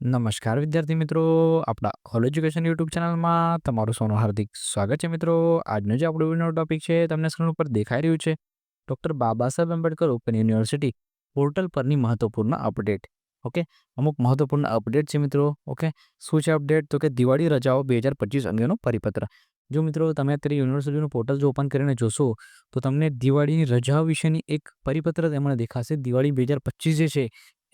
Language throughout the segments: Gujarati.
નમસ્કાર વિદ્યાર્થી મિત્રો, આપણા ઓલ એજ્યુકેશન યુટ્યુબ ચેનલમાં તમારું સૌનું હાર્દિક સ્વાગત છે મિત્રો. આજનો જે આપણો વિડીયોનો ટોપિક છે તમને સ્ક્રીન ઉપર દેખાઈ રહ્યું છે. Doctor Baba Saheb Ambedkar open university portal પરની મહત્વપૂર્ણ અપડેટ ઓકે અમુક મહત્વપૂર્ણ અપડેટ છે મિત્રો. ઓકે શું છે અપડેટ તો કે દિવાળી રજાઓ બે હજાર પચીસ અંગેનો પરિપત્ર. જો મિત્રો, તમે અત્યારે યુનિવર્સિટીનું પોર્ટલ જો ઓપન કરીને જોશો, તો તમને દિવાળીની રજાઓ વિશેની એક પરિપત્ર તેમણે દેખાશે. દિવાળી બે હજાર પચીસ જે છે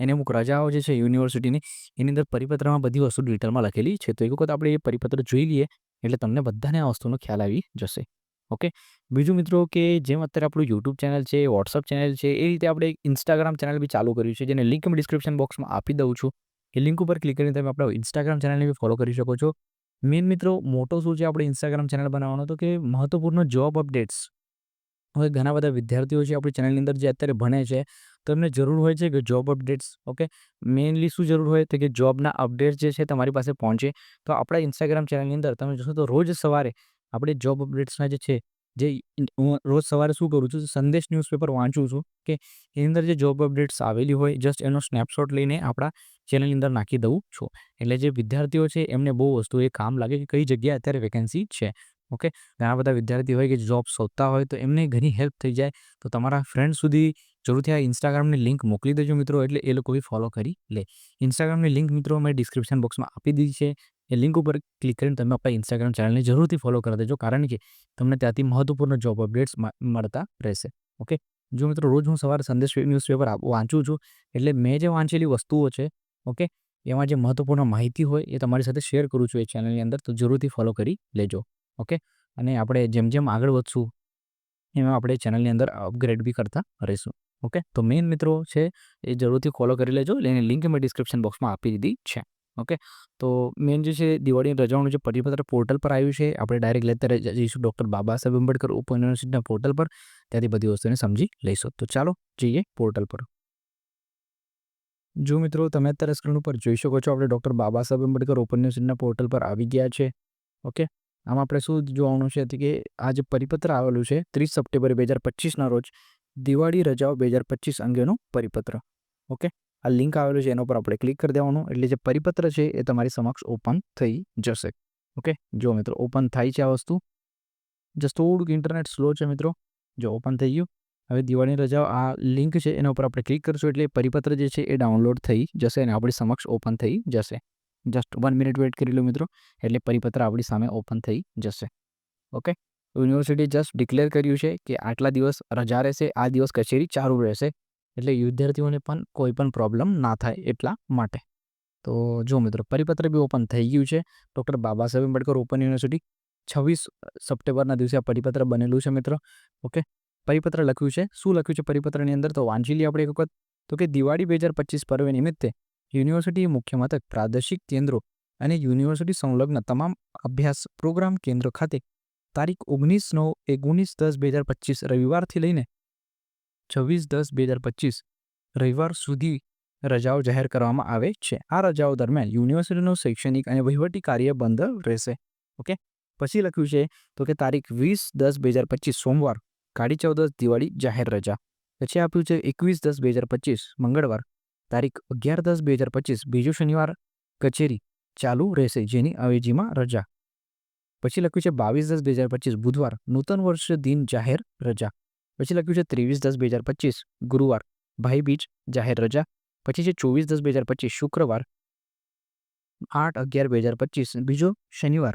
એની અમુક રજાઓ જે છે યુનિવર્સિટીની, એની અંદર પરિપત્રમાં બધી વસ્તુ ડિટેલમાં લખેલી છે. તો એક વખત આપણે એ પરિપત્ર જોઈ લઈએ, એટલે તમને બધાને આ વસ્તુનો ખ્યાલ આવી જશે. ઓકે? બીજું મિત્રો કે જેમ અત્યારે આપણું યુટ્યુબ ચેનલ છે વોટ્સઅપ ચેનલ છે, એ રીતે આપણે ઇન્સ્ટાગ્રામ ચેનલ બી ચાલુ કર્યું છે, જેને લિંક ડિસ્ક્રિપ્શન બોક્સમાં આપી દઉં છું. એ લિંક ઉપર ક્લિક કરીને તમે આપણા ઇન્સ્ટાગ્રામ ચેનલને બી ફોલો કરી શકો છો. મેન મિત્રો, મોટો શું છે, આપણે ઇન્સ્ટાગ્રામ ચેનલ બનાવવાનો તો કે મહત્વપૂર્ણ જોબ અપડેટ્સ હવે ઘણા બધા વિદ્યાર્થીઓ છે આપણી ચેનલની અંદર જે અત્યારે ભણે છે, તો એમને જરૂર હોય છે કે જોબ અપડેટ્સ ઓકે મેઇનલી શું જરૂર હોય તો કે જોબના અપડેટ્સ જે છે તમારી પાસે પહોંચે. તો આપણા ઇન્સ્ટાગ્રામ ચેનલની અંદર તમે જોશો તો રોજ સવારે આપણે જોબ અપડેટ્સના જે છે, જે હું રોજ સવારે શું કરું છું? સંદેશ ન્યૂઝપેપર વાંચું છું કે એની અંદર જે જોબ અપડેટ્સ આવેલી હોય જસ્ટ એનો સ્નેપશોટ લઈને આપણા ચેનલની અંદર નાખી દઉં છું. એટલે જે વિદ્યાર્થીઓ છે એમને બહુ વસ્તુ એ કામ લાગે કે કઈ જગ્યાએ અત્યારે વેકેન્સી છે. ઓકે? ઘણા બધા વિદ્યાર્થી હોય કે જોબ શોધતા હોય તો એમને ઘણી હેલ્પ થઈ જાય. તો તમારા ફ્રેન્ડ સુધી જરૂરથી આ ઇન્સ્ટાગ્રામની લિંક મોકલી દેજો મિત્રો, એટલે એ લોકો બી ફોલો કરી લે. ઇન્સ્ટાગ્રામની લિંક મિત્રો મેં ડિસ્ક્રિપ્શન બોક્સમાં આપી દીધી છે. એ લિંક ઉપર ક્લિક કરીને તમે આપણા ઇન્સ્ટાગ્રામ ચેનલને જરૂરથી ફોલો કરી દેજો, કારણ કે તમને ત્યાંથી મહત્વપૂર્ણ જોબ અપડેટ્સ મળતા રહેશે. ઓકે? જો મિત્રો, રોજ હું સવારે સંદેશ ન્યૂઝપેપર વાંચું છું, એટલે મેં જે વાંચેલી વસ્તુઓ છે, ઓકે? એમાં જે મહત્વપૂર્ણ માહિતી હોય એ તમારી સાથે શેર કરું છું એ ચેનલની અંદર, તો જરૂરથી ફોલો કરી લેજો. ઓકે? અને આપણે જેમ જેમ આગળ વધશું, એમાં આપણે ચેનલની અંદર અપગ્રેડ બી કરતા રહીશું, ઓકે? તો મેઇન મિત્રો છે, એ જરૂરથી ફોલો કરી લેજો, એની લિંક મેં ડિસ્ક્રિપ્શન બોક્સમાં આપી દીધી છે, ઓકે? તો મેઇન જે છે, દિવાળીની રજાઓનું જે પરિપત્ર પોર્ટલ પર આવ્યું છે, આપણે ડાયરેક્ટ લેતા જઈશું ડૉક્ટર બાબા સાહેબ આંબેડકર ઓપન યુનિવર્સિટીના પોર્ટલ પર, ત્યાંથી બધી વસ્તુને સમજી લઈશું. તો ચાલો, જઈએ પોર્ટલ પર. જો મિત્રો, તમે અત્યારે સ્ક્રીન ઉપર જોઈ શકો છો, આપણે ડૉક્ટર બાબા સાહેબ આંબેડકર ઓપન યુનિવર્સિટીના પોર્ટલ પર આવી ગયા છે, ઓકે? આમાં આપણે શું જોવાનું છે કે આ જે પરિપત્ર આવેલું છે ત્રીસ સપ્ટેમ્બર બે હજાર પચીસના રોજ, દિવાળી રજાઓ બે હજાર પચીસ અંગેનું પરિપત્ર. ઓકે? આ લિંક આવેલું છે, એના ઉપર આપણે ક્લિક કરી દેવાનું. એટલે જે પરિપત્ર છે એ તમારી સમક્ષ ઓપન થઈ જશે. ઓકે? જો મિત્રો ઓપન થાય છે આ વસ્તુ, જસ્ટ થોડુંક ઇન્ટરનેટ સ્લો છે મિત્રો. જો ઓપન થઈ ગયું, હવે દિવાળીની રજાઓ આ લિંક છે, એના ઉપર આપણે ક્લિક કરશું એટલે પરિપત્ર જે છે એ ડાઉનલોડ થઈ જશે અને આપણી સમક્ષ ઓપન થઈ જશે. જસ્ટ વન મિનિટ વેઇટ કરી લો મિત્રો, એટલે પરિપત્ર આપણી સામે ઓપન થઈ જશે. ઓકે? યુનિવર્સિટી જસ્ટ ડિક્લેર કર્યું છે કે આટલા દિવસ રજા રહેશે, આ દિવસ કચેરી ચાલુ રહેશે, એટલે વિદ્યાર્થીઓને પણ કોઈ પણ પ્રોબ્લેમ ના થાય એટલા માટે. તો જો મિત્રો, પરિપત્ર બી ઓપન થઈ ગયું છે. Doctor Baba Saheb Ambedkar open university, છવ્વીસ સપ્ટેમ્બરના દિવસે આ પરિપત્ર બનેલું છે મિત્રો. ઓકે? પરિપત્ર લખ્યું છે. શું લખ્યું છે પરિપત્રની અંદર? તો વાંચી લઈએ આપણે એક વખત. તો કે દિવાળી બે હજાર પચીસ પર્વ નિમિત્તે યુનિવર્સિટી મુખ્ય મથક, પ્રાદેશિક કેન્દ્રો અને યુનિવર્સિટી સંલગ્ન તમામ અભ્યાસ પ્રોગ્રામ કેન્દ્રો ખાતે તારીખ ઓગણીસ નવ ઓગણીસ દસ બે હજાર પચીસ રવિવારથી લઈને છવ્વીસ દસ બે હજાર પચીસ રવિવાર સુધી રજાઓ જાહેર કરવામાં આવે છે. આ રજાઓ દરમિયાન યુનિવર્સિટીનું શૈક્ષણિક અને વહીવટી કાર્ય બંધ રહેશે. ઓકે? પછી લખ્યું છે તો કે તારીખ વીસ દસ બે હજાર પચીસ સોમવાર, કાળી ચૌદસ દિવાળી જાહેર રજા. પછી આપ્યું છે એકવીસ દસ બે હજાર પચીસ મંગળવાર. તારીખ અગિયાર દસ બે હજાર પચીસ, બીજો શનિવાર કચેરી ચાલુ રહેશે, જેની અવેજીમાં રજા. પછી લખ્યું છે બાવીસ દસ બે હજાર પચીસ, બુધવાર, નૂતન વર્ષ દિન જાહેર રજા. પછી લખ્યું છે ત્રેવીસ દસ બે હજાર પચીસ, ગુરુવાર, ભાઈ બીજ, જાહેર રજા. પછી છે ચોવીસ દસ બે હજાર પચીસ, શુક્રવાર, આઠ અગિયાર બે હજાર પચીસ, બીજો શનિવાર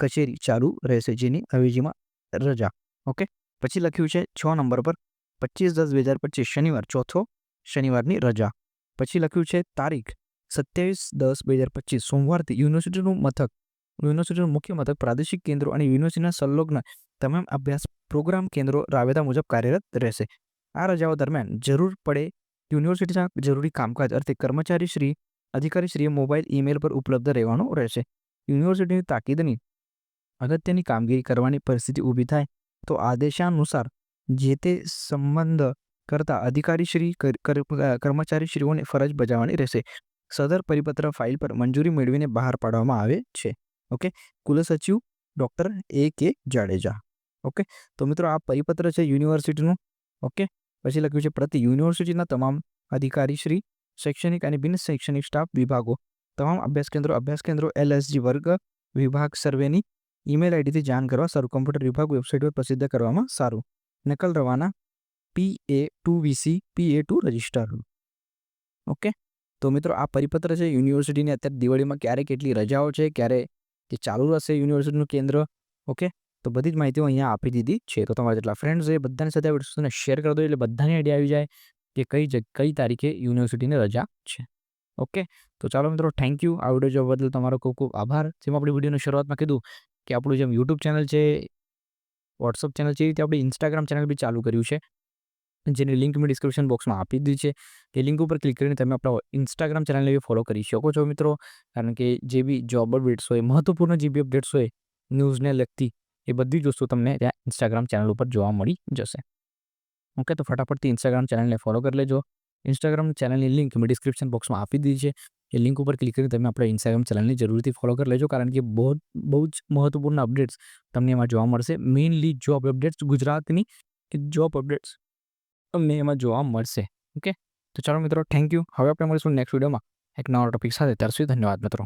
કચેરી ચાલુ રહેશે, જેની અવેજીમાં રજા. ઓકે? પછી લખ્યું છે છ નંબર પર, પચીસ દસ બે હજાર પચીસ, શનિવાર, ચોથો શનિવારની રજા. પછી લખ્યું છે, તારીખ, સત્યાવીસ દસ બે હજાર પચીસ, સોમવારથી યુનિવર્સિટીનું મથક. યુનિવર્સિટીનું મુખ્ય મથક, પ્રાદેશિક કેન્દ્રો અને યુનિવર્સિટીના સંલગ્ન તમામ અભ્યાસ પ્રોગ્રામ કેન્દ્રો રાબેતા મુજબ કાર્યરત રહેશે. આ રજાઓ દરમિયાન જરૂર પડે યુનિવર્સિટીના જરૂરી કામકાજ અર્થે કર્મચારી શ્રી અધિકારી શ્રીએ મોબાઈલ, ઈમેલ પર ઉપલબ્ધ રહેવાનું રહેશે. યુનિવર્સિટીની તાકીદની અગત્યની કામગીરી કરવાની પરિસ્થિતિ ઊભી થાય તો આદેશાનુસાર જે તે સંબંધ કરતા અધિકારીશ્રી કર્મચારીશ્રીઓને ફરજ બજાવવાની રહેશે. સદર પરિપત્ર ફાઇલ પર મંજૂરી મેળવીને બહાર પાડવામાં આવે છે. ઓકે? કુલસચિવ ડૉક્ટર એ કે જાડેજા. ઓકે? તો મિત્રો આ પરિપત્ર છે યુનિવર્સિટીનું. ઓકે? પછી લખ્યું છે પ્રતિ યુનિવર્સિટીના તમામ અધિકારીશ્રી શૈક્ષણિક અને બિન શૈક્ષણિક સ્ટાફ વિભાગો. તમામ અભ્યાસ કેન્દ્રો અભ્યાસ કેન્દ્રો, એલએસજી વર્ગ વિભાગ સર્વેની ઈમેલ આઈડીથી જાણ કરવા સારું. કોમ્પ્યુટર વિભાગ વેબસાઇટ પર પ્રસિદ્ધ કરવામાં સારું. નકલ રવાના P A to VC P A to register okay તો મિત્રો, આ પરિપત્ર છે યુનિવર્સિટીની. અત્યારે દિવાળીમાં ક્યારે કેટલી રજાઓ છે, ક્યારે જે ચાલુ રહેશે યુનિવર્સિટીનું કેન્દ્ર ઓકે તો બધી જ માહિતીઓ અહીંયા આપી દીધી છે. તો તમારા જેટલા ફ્રેન્ડ્સ છે બધાની સાથે વસ્તુને શેર કરી દો, એટલે બધાને આઈડિયા આવી જાય કે કઈ જગ, કઈ તારીખે યુનિવર્સિટીની રજા છે. ઓકે તો ચાલો મિત્રો થેન્ક યુ આ વીડિયો જોવા બદલ તમારો ખૂબ ખૂબ આભાર. જેમ આપણે વિડીયોની શરૂઆતમાં કીધું કે આપણું જેમ યુટ્યુબ ચેનલ છે વોટ્સઅપ ચેનલ છે, એ રીતે આપણે ઇન્સ્ટાગ્રામ ચેનલ બી ચાલુ કર્યું છે. જેની લિંક મેં ડિસ્ક્રિપ્શન બોક્સમાં આપી દીધી છે. એ લિંક ઉપર ક્લિક કરીને તમે આપણા ઇન્સ્ટાગ્રામ ચેનલને બી ફોલો કરી શકો છો મિત્રો. કારણ કે જે બી જોબ અપડેટ્સ હોય, મહત્વપૂર્ણ જે બી અપડેટ્સ હોય, ન્યૂઝને લગતી એ બધી જ વસ્તુ તમને ત્યાં ઇન્સ્ટાગ્રામ ચેનલ ઉપર જોવા મળી જશે. ઓકે, તો ફટાફટથી ઇન્સ્ટાગ્રામ ચેનલને ફોલો કરી લેજો. ઇન્સ્ટાગ્રામ ચેનલની લિંક મેં ડિસ્ક્રિપ્શન બોક્સમાં આપી દીધી છે. એ લિંક ઉપર ક્લિક કરીને તમે આપણા ઇન્સ્ટાગ્રામ ચેનલને જરૂરથી ફોલો કરી લેજો. કારણ કે બહુ બહુ જ મહત્વપૂર્ણ અપડેટ્સ તમને એમાં જોવા મળશે. મેઇનલી જોબ અપડેટ્સ ગુજરાતની જોબ અપડેટ્સ તમને એમાં જોવા મળશે. ઓકે? તો ચાલો મિત્રો થેન્ક યુ હવે આપણે મળીશું નેક્સ્ટ વિડીયોમાં એક નવા ટોપિક સાથે. ત્યાર સુધી ધન્યવાદ મિત્રો.